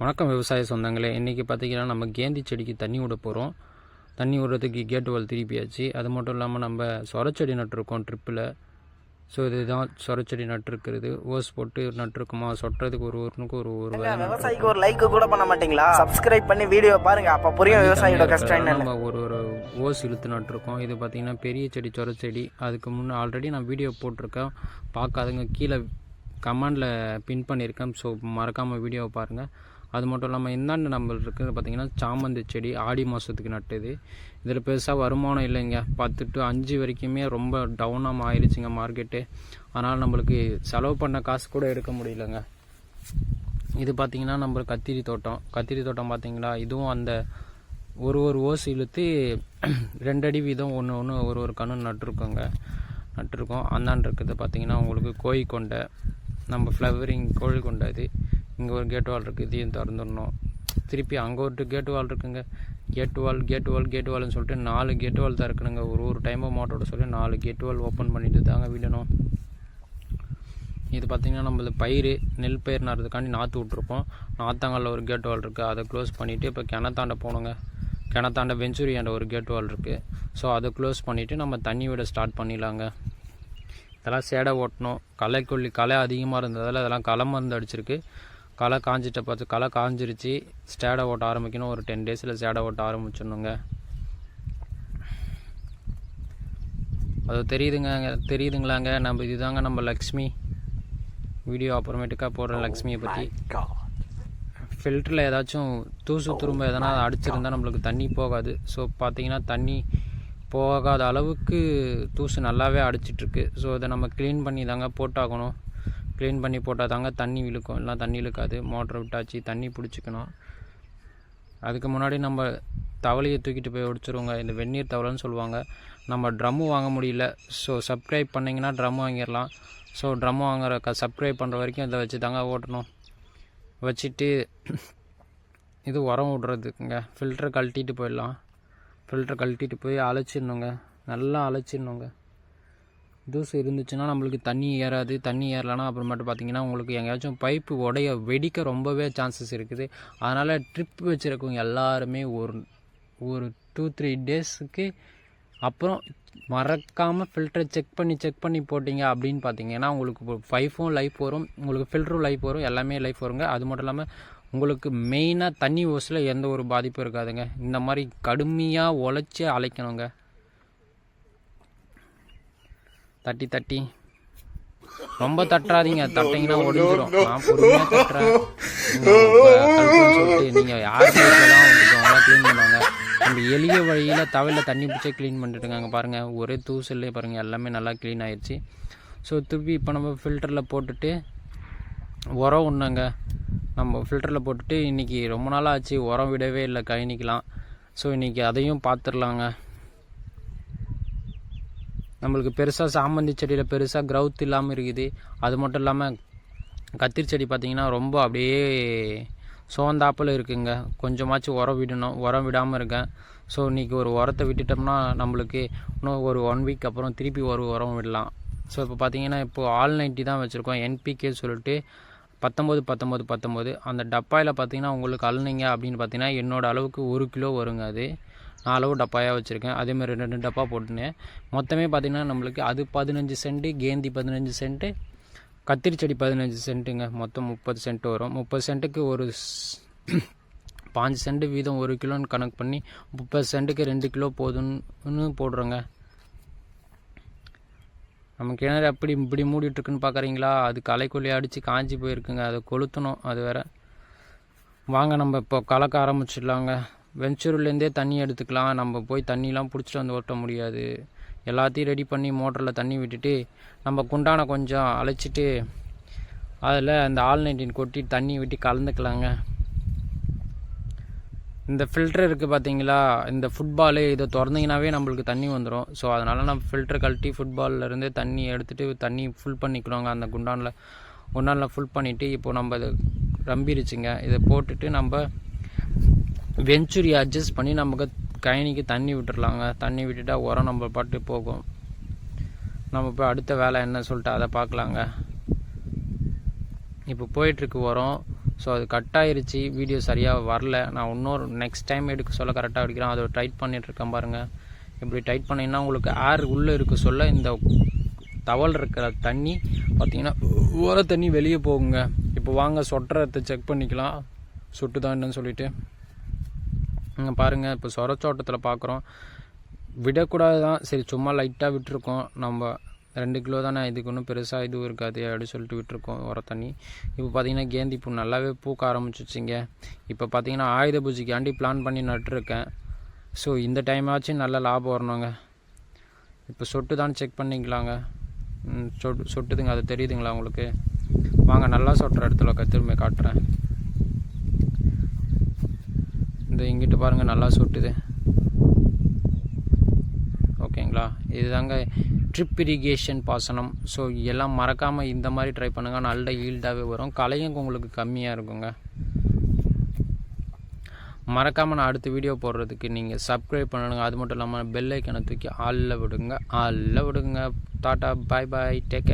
வணக்கம் விவசாய சொந்தங்களே இன்றைக்கி பார்த்தீங்கன்னா நம்ம கேந்தி செடிக்கு தண்ணி விட போகிறோம் தண்ணி விடுறதுக்கு கேட் வால் திருப்பியாச்சு. அது மட்டும் இல்லாமல் நம்ம சொரச்செடி நட்டிருக்கோம் ட்ரிப்பில் ஸோ இதுதான் சொரச்செடி நட்டிருக்கிறது. ஓஸ் போட்டு நட்டிருக்குமா? சொட்டுறதுக்கு ஒரு ஒருனுக்கு ஒரு ஒரு விவசாயிக்கு ஒரு லைக் கூட பண்ண மாட்டீங்களா? சப்ஸ்கிரைப் பண்ணி வீடியோ பாருங்க. அப்ப புரியும் விவசாயியோட கஷ்டம் நம்ம ஒரு ஒரு ஓஸ் இழுத்து நட்டிருக்கோம். இது பார்த்தீங்கன்னா பெரிய செடி சொரச்செடி. அதுக்கு முன்னே ஆல்ரெடி நான் வீடியோ போட்டிருக்கேன். பார்க்காதுங்க கீழே கமெண்டில் பின் பண்ணியிருக்கேன். ஸோ மறக்காமல் வீடியோவை பாருங்கள் அது மட்டும் இல்லாமல் இந்தாண்டு நம்ம இருக்குது பார்த்தீங்கன்னா சாமந்தி செடி ஆடி மாதத்துக்கு நட்டுது. இதில் பெருசாக வருமானம் இல்லைங்க. பத்து டு அஞ்சு வரைக்குமே ரொம்ப டவுனாக ஆயிடுச்சுங்க மார்க்கெட்டு அதனால் நம்மளுக்கு செலவு பண்ண காசு கூட எடுக்க முடியலங்க. இது பார்த்திங்கன்னா நம்ம கத்திரி தோட்டம். கத்திரி தோட்டம் பார்த்திங்களா இதுவும் அந்த ஒரு ஒரு ஓசு இழுத்து ரெண்டடி வீதம் ஒன்று ஒன்று ஒரு ஒரு கன்று நட்டிருக்கோங்க. நட்டிருக்கோம். அந்தாண்டு இருக்கிறது பார்த்திங்கன்னா உங்களுக்கு கோயிக்கொண்டை நம்ம ஃப்ளவரிங் கோழி கொண்டாது இது இங்கே ஒரு கேட் வால் இருக்குது இதையும் திறந்துடணும். திருப்பி அங்கே ஒரு கேட் வால் இருக்குங்க. Gate wall gate wall gate வால்னு சொல்லிட்டு நாலு கேட் வால் தான் இருக்கணுங்க ஒரு ஒரு டைமும் மோட்டோட சொல்லி நாலு கேட் வால் ஓப்பன் பண்ணிட்டு தாங்க விடணும். இது பார்த்திங்கன்னா நம்மளது பயிர் நெல் பயிர் நடுறதுக்காண்டி நாற்று விட்ருப்போம் நாத்தாங்கல்ல ஒரு கேட் வால் இருக்குது அதை க்ளோஸ் பண்ணிவிட்டு இப்போ கிணத்தாண்ட போகணுங்க. கிணத்தாண்ட வெஞ்சூரியாண்ட ஒரு கேட் வால் இருக்குது ஸோ அதை க்ளோஸ் பண்ணிவிட்டு நம்ம தண்ணி விட ஸ்டார்ட் பண்ணிடலாங்க. இதெல்லாம் சேடை ஓட்டணும். களைக்கொல்லி களை அதிகமாக இருந்ததால் அதெல்லாம் களை மருந்து அடிச்சிருக்கு. களை காஞ்சிட்ட பார்த்து களை காஞ்சிருச்சு. ஸ்டேடை ஓட்ட ஆரம்பிக்கணும். ஒரு டென் டேஸில் சேடை ஓட்ட ஆரம்பிச்சிடணுங்க. அது தெரியுதுங்க தெரியுதுங்களாங்க. நம்ம இதுதாங்க நம்ம லக்ஷ்மி. வீடியோ அப்புறமேட்டுக்கா போடுறேன் லக்ஷ்மியை பற்றி ஃபில்டரில் ஏதாச்சும் தூசு துரும்ப எதனா அடிச்சிருந்தா நம்மளுக்கு தண்ணி போகாது. ஸோ பார்த்தீங்கன்னா தண்ணி போகாத அளவுக்கு தூசு நல்லாவே அடிச்சிட்ருக்கு. ஸோ அதை நம்ம க்ளீன் பண்ணி தாங்க போட்டாகணும். க்ளீன் பண்ணி போட்டால் தாங்க தண்ணி இழுக்கும் எல்லாம் தண்ணி இழுக்காது. மோட்டர் விட்டாச்சு தண்ணி பிடிச்சிக்கணும். அதுக்கு முன்னாடி நம்ம தவளையை தூக்கிட்டு போய் ஒடிச்சிருவோங்க. இந்த வெந்நீர் தவளைன்னு சொல்லுவாங்க. நம்ம ட்ரம்மு வாங்க முடியல. ஸோ சப்ஸ்கிரைப் பண்ணிங்கன்னா ட்ரம் வாங்கிடலாம். ஸோ ட்ரம் வாங்குற க சப்ஸ்கிரைப் பண்ணுற வரைக்கும் இதை வச்சு தாங்க ஓட்டணும். வச்சுட்டு இது உரம் விட்றதுக்குங்க ஃபில்டரை கழட்டிட்டு போயிடலாம். ஃபில்டர் கழட்டிட்டு போய் அழைச்சிடணுங்க. நல்லா அழைச்சிடணுங்க. தூசு இருந்துச்சுன்னா நம்மளுக்கு தண்ணி ஏறாது. தண்ணி ஏறலைன்னா அப்புறமேட்டு பார்த்தீங்கன்னா உங்களுக்கு எங்கேயாச்சும் பைப்பு உடைய வெடிக்க ரொம்பவே சான்சஸ் இருக்குது. அதனால் ட்ரிப் வச்சுருக்கவங்க எல்லாருமே ஒரு ஒரு டூ த்ரீ டேஸுக்கு அப்புறம் மறக்காமல் ஃபில்டரை செக் பண்ணி செக் பண்ணி போட்டிங்க அப்படின்னு பார்த்தீங்கன்னா உங்களுக்கு ஃபைஃபும் லைஃப் வரும் உங்களுக்கு ஃபில்டரும் லைஃப் வரும் எல்லாமே லைஃப் வருங்க. அது மட்டும் இல்லாமல் உங்களுக்கு மெயினாக தண்ணி ஓஸில் எந்த ஒரு பாதிப்பும் இருக்காதுங்க. இந்த மாதிரி கடுமையாக உழைச்சி அழைக்கணுங்க. தட்டி தட்டி. ரொம்ப தட்டுறாதீங்க தட்டிங்கன்னா ஒடிஞ்சிரும். நான் பொறுமையாக தட்டுறேன். நீங்கள் யார் கையிலலாம் நம்ம எளிய வழியில் தவையில் தண்ணி பிடிச்சே க்ளீன் பண்ணிட்டுருக்காங்க பாருங்கள் ஒரே தூசல்லே பாருங்கள் எல்லாமே நல்லா க்ளீன் ஆயிடுச்சு ஸோ திருப்பி இப்போ நம்ம ஃபில்டரில் போட்டுட்டு உரம் ஒன்றுங்க நம்ம ஃபில்டரில் போட்டுட்டு இன்றைக்கி ரொம்ப நாளாக ஆச்சு உரம் விடவே இல்லை கழனிக்கலாம் ஸோ இன்றைக்கி அதையும் பார்த்துடலாங்க நம்மளுக்கு பெருசாக சாமந்தி செடியில் பெருசாக க்ரௌத் இல்லாமல் இருக்குது. அது மட்டும் இல்லாமல் கத்திரி செடி பார்த்திங்கன்னா ரொம்ப அப்படியே சோந்தாப்பில் இருக்குங்க. கொஞ்சமாச்சும் உரம் விடணும் உரம் விடாமல் இருக்கேன். ஸோ இன்றைக்கி ஒரு உரத்தை விட்டுட்டோம்னா நம்மளுக்கு இன்னும் ஒரு ஒன் வீக் அப்புறம் திருப்பி ஒரு உரம் விடலாம். ஸோ இப்போ பார்த்தீங்கன்னா இப்போது ஆல் நைன்ட்டி தான் வச்சுருக்கோம். என்பிகே சொல்லிட்டு பத்தொம்போது பத்தொம்போது பத்தொம்போது அந்த டப்பாயில் பார்த்தீங்கன்னா உங்களுக்கு அழுனிங்க அப்படின்னு பார்த்தீங்கன்னா என்னோடய அளவுக்கு ஒரு கிலோ வருங்க அது. நான் அளவு டப்பாயாக வச்சுருக்கேன். அதேமாதிரி ரெண்டு ரெண்டு டப்பா போட்டுனேன். மொத்தமே பார்த்திங்கன்னா நம்மளுக்கு அது பதினஞ்சு சென்ட்டு கேந்தி பதினஞ்சு சென்ட்டு கத்திரி செடி பதினஞ்சு சென்ட்டுங்க. மொத்தம் முப்பது சென்ட் வரும். முப்பது சென்ட்டுக்கு ஒரு பாஞ்சு சென்ட் வீதம் ஒரு கிலோன்னு கணக்கு பண்ணி முப்பது சென்ட்டுக்கு ரெண்டு கிலோ போதும்னு போடுறோங்க. நம்ம கிணறு அப்படி இப்படி மூடிட்டுருக்குன்னு பார்க்குறீங்களா அது களைக்கொல்லி அடித்து காஞ்சி போயிருக்குங்க. அதை கொளுத்தணும். அது வேற. வாங்க நம்ம இப்போ கலக்க ஆரம்பிச்சிடலாங்க. வெஞ்சூர்லேருந்தே தண்ணி எடுத்துக்கலாம். நம்ம போய் தண்ணிலாம் பிடிச்சிட்டு வந்து ஓட்ட முடியாது. எல்லாத்தையும் ரெடி பண்ணி மோட்டரில் தண்ணி விட்டுட்டு நம்ம குண்டானை கொஞ்சம் அழைச்சிட்டு அதில் அந்த ஆல் நைன்டீன் கொட்டி தண்ணி விட்டு கலந்துக்கலாங்க. இந்த ஃபில்டர் இருக்குது பார்த்தீங்களா இந்த ஃபுட்பாலு இதை திறந்தீங்கன்னாவே நம்மளுக்கு தண்ணி வந்துடும் ஸோ அதனால் நம்ம ஃபில்டர் கழட்டி ஃபுட்பால்லேருந்து தண்ணி எடுத்துகிட்டு தண்ணி ஃபுல் பண்ணிக்கணுங்க அந்த குண்டானில். குண்டானில் ஃபுல் பண்ணிவிட்டு இப்போ நம்ம இதை ரம்பிருச்சுங்க. இதை போட்டுட்டு நம்ம வெஞ்சுரி அட்ஜஸ்ட் பண்ணி நமக்கு கயனிக்கு தண்ணி விட்டுறலாங்க. தண்ணி விட்டுட்டா உரம் நம்ம பாட்டு போகும். நம்ம இப்போ அடுத்த வேலை என்ன சொல்லிட்டு அதை பார்க்கலாங்க. இப்போ போயிட்டுருக்கு உரம். ஸோ அது கட் ஆயிருச்சு. வீடியோ சரியாக வரல. நான் இன்னொரு நெக்ஸ்ட் டைம் எடுக்க சொல்ல கரெக்டாக எடுக்கிறேன் அதை டைட் பண்ணிகிட்ருக்கேன் பாருங்கள் இப்படி டைட் பண்ணிங்கன்னா உங்களுக்கு ஏர் உள்ளே இருக்க சொல்ல இந்த தவல் இருக்கிற தண்ணி பார்த்தீங்கன்னா ஓர தண்ணி வெளியே போகுங்க. இப்போ வாங்க சொட்டுறதை செக் பண்ணிக்கலாம். சொட்டு தான் என்னன்னு சொல்லிட்டு. இங்கே பாருங்கள் இப்போ சொரச்சோட்டத்தில் பார்க்குறோம் விடக்கூடாது தான் சரி சும்மா லைட்டாக விட்டுருக்கோம். நம்ம ரெண்டு கிலோ தானே இதுக்கு ஒன்றும் பெருசாக இதுவும் இருக்காது அப்படின்னு சொல்லிட்டு விட்டுருக்கோம் உர தண்ணி. இப்போ பார்த்தீங்கன்னா கேந்தி பூ நல்லாவே பூக்க ஆரம்பிச்சிச்சிங்க இப்போ பார்த்தீங்கன்னா ஆயுத பூஜைக்காண்டி பிளான் பண்ணி நட்டுருக்கேன். ஸோ இந்த டைம் ஆச்சும் நல்ல லாபம் வரணுங்க. இப்போ சொட்டு தான் செக் பண்ணிக்கலாங்க. ம், சொட்டு சொட்டுதுங்க அது தெரியுதுங்களா உங்களுக்கு? வாங்க நல்லா சொட்டுற இடத்துல க- திரும்ப காட்டுறேன். இந்த இங்கிட்டு பாருங்கள் நல்லா சுட்டுது. ஓகேங்களா? இதுதாங்க ட்ரிப் இரிகேஷன் பாசனம். ஸோ எல்லாம் மறக்காமல் இந்த மாதிரி ட்ரை பண்ணுங்கள் நல்ல ஈல்டாகவே வரும். கலையும் உங்களுக்கு கம்மியாக இருக்குங்க. மறக்காமல் நான் அடுத்த வீடியோ போடுறதுக்கு நீங்கள் சப்ஸ்கிரைப் பண்ணணுங்க அது மட்டும் இல்லாமல் பெல் ஐக்கனை தூக்கி ஆளில் விடுங்க. ஆளில் விடுங்க. Tata bye bye take care